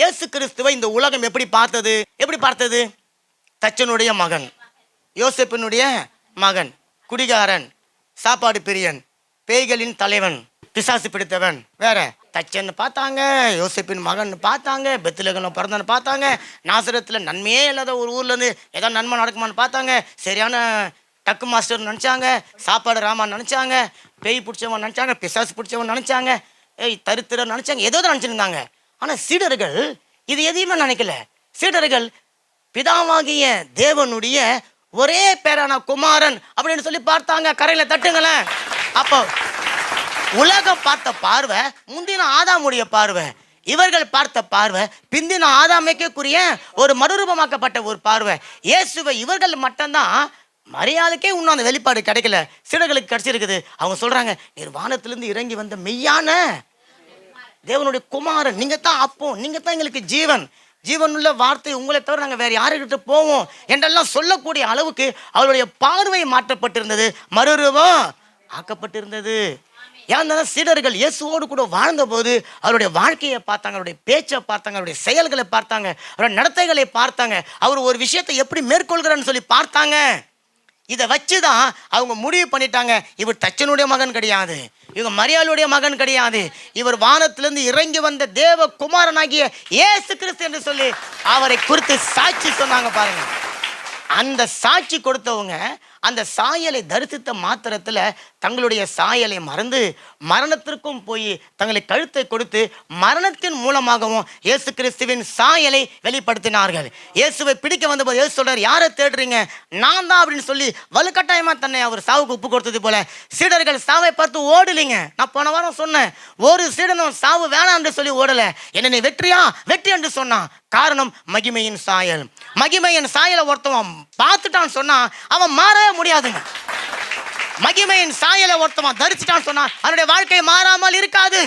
இயேசு கிறிஸ்துவை இந்த உலகம் எப்படி பார்த்தது? எப்படி பார்த்தது? தச்சனுடைய மகன். யோசப்பினுடைய மகன் குடிகாரன் சாப்பாடு பிரியன் பேய்களின் தலைவன் பிசாசு பிடித்தவன். வேற தச்சன்னு பார்த்தாங்க யோசப்பின் மகன் பார்த்தாங்க பெத்திலகன பிறந்தன்னு பார்த்தாங்க நாசரத்தில் நன்மையே இல்லாத ஒரு ஊர்லேருந்து ஏதாவது நன்மை நடக்குமான்னு பார்த்தாங்க. சரியான டக்கு மாஸ்டர் நினச்சாங்க சாப்பாடு ராமான்னு நினச்சாங்க பேய் பிடிச்சவன் நினச்சாங்க பிசாசு பிடிச்சவன் நினச்சாங்க. ஏய் தரித்திர நினச்சாங்க ஏதோ நினச்சிருந்தாங்க. ஆனால் சீடர்கள் இது எதையுமே நினைக்கல. சீடர்கள் பிதாவாகிய தேவனுடைய ஒரே பேரான குமாரன் அப்படின்னு சொல்லி பார்த்தாங்க. கரையில தட்டுங்களேன். அப்போ உலகம் பார்த்த பார்வை முந்தின ஆதாமுடைய பார்வை. இவர்கள் பார்த்த பார்வை பிந்தின ஆதாமைக்குரிய ஒரு மறுரூபமாக்கப்பட்ட ஒரு பார்வை. இயேசுவை இவர்கள் மட்டும்தான் மரியாதைக்கே இன்னும் அந்த வெளிப்பாடு கிடைக்கல. சீடர்களுக்கு கிடைச்சிருக்குது. அவங்க சொல்றாங்க நீர் வானத்திலிருந்து இறங்கி வந்த மெய்யான தேவனுடைய குமாரன். நீங்க தான் அப்போ நீங்க தான் எங்களுக்கு ஜீவன். ஜீவனுள்ள வார்த்தை உங்களை தவிர நாங்கள் வேறு யாருக்கிட்ட போவோம் என்றெல்லாம் சொல்லக்கூடிய அளவுக்கு அவருடைய பார்வை மாற்றப்பட்டிருந்தது. மறுரூபம் ஆக்கப்பட்டிருந்தது. ஏன்னா சீடர்கள் இயேசுவோடு கூட வாழ்ந்தபோது அவருடைய வாழ்க்கையை பார்த்தாங்க அவருடைய பேச்சை பார்த்தாங்க அவருடைய செயல்களை பார்த்தாங்க அவருடைய நடத்தைகளை பார்த்தாங்க. அவர் ஒரு விஷயத்தை எப்படி மேற்கொள்கிறான்னு சொல்லி பார்த்தாங்க. இதை வச்சு தான் அவங்க முடிவு பண்ணிட்டாங்க. இவர் தச்சனுடைய மகன் கிடையாது. இவங்க மரியாளுடைய மகன் கிடையாது. இவர் வானத்திலிருந்து இறங்கி வந்த தேவ குமாரனாகிய ஏசு கிறிஸ்து என்று சொல்லி அவரை குறித்து சாட்சி சொன்னாங்க பாருங்க. அந்த சாட்சி கொடுத்தவங்க அந்த சாயலை தரிசித்த மாத்திரத்தில் தங்களுடைய சாயலை மறந்து மரணத்திற்கும் போய் தங்களை கழுத்தை கொடுத்து மரணத்தின் மூலமாகவும் இயேசு கிறிஸ்துவின் சாயலை வெளிப்படுத்தினார்கள். இயேசுவை பிடிக்க வந்தபோது இயேசு சொல்றார் யாரை தேடுறீங்க? நான் தான் அப்படின்னு சொல்லி வலுக்கட்டாயமாக தன்னை அவர் சாவுக்கு ஒப்பு கொடுத்தது போல சீடர்கள் சாவை பார்த்து ஓடலிங்க. நான் போன வாரம் சொன்னேன் ஒரு சீடனும் சாவு வேணாம் என்று சொல்லி ஓடலை. என்னை நீ வெற்றியா? வெற்றி என்று சொன்னான். காரணம் மகிமையின் சாயல். மகிமையின் சாயலை ஒருத்தவன் பார்த்துட்டான்னு சொன்னா அவன் மாறவே முடியாதுங்க. மகிமையின் சாயலை ஒருத்தவன் தரிச்சிட்டான்னு சொன்னா அவனுடைய வாழ்க்கை மாறாமல் இருக்காது.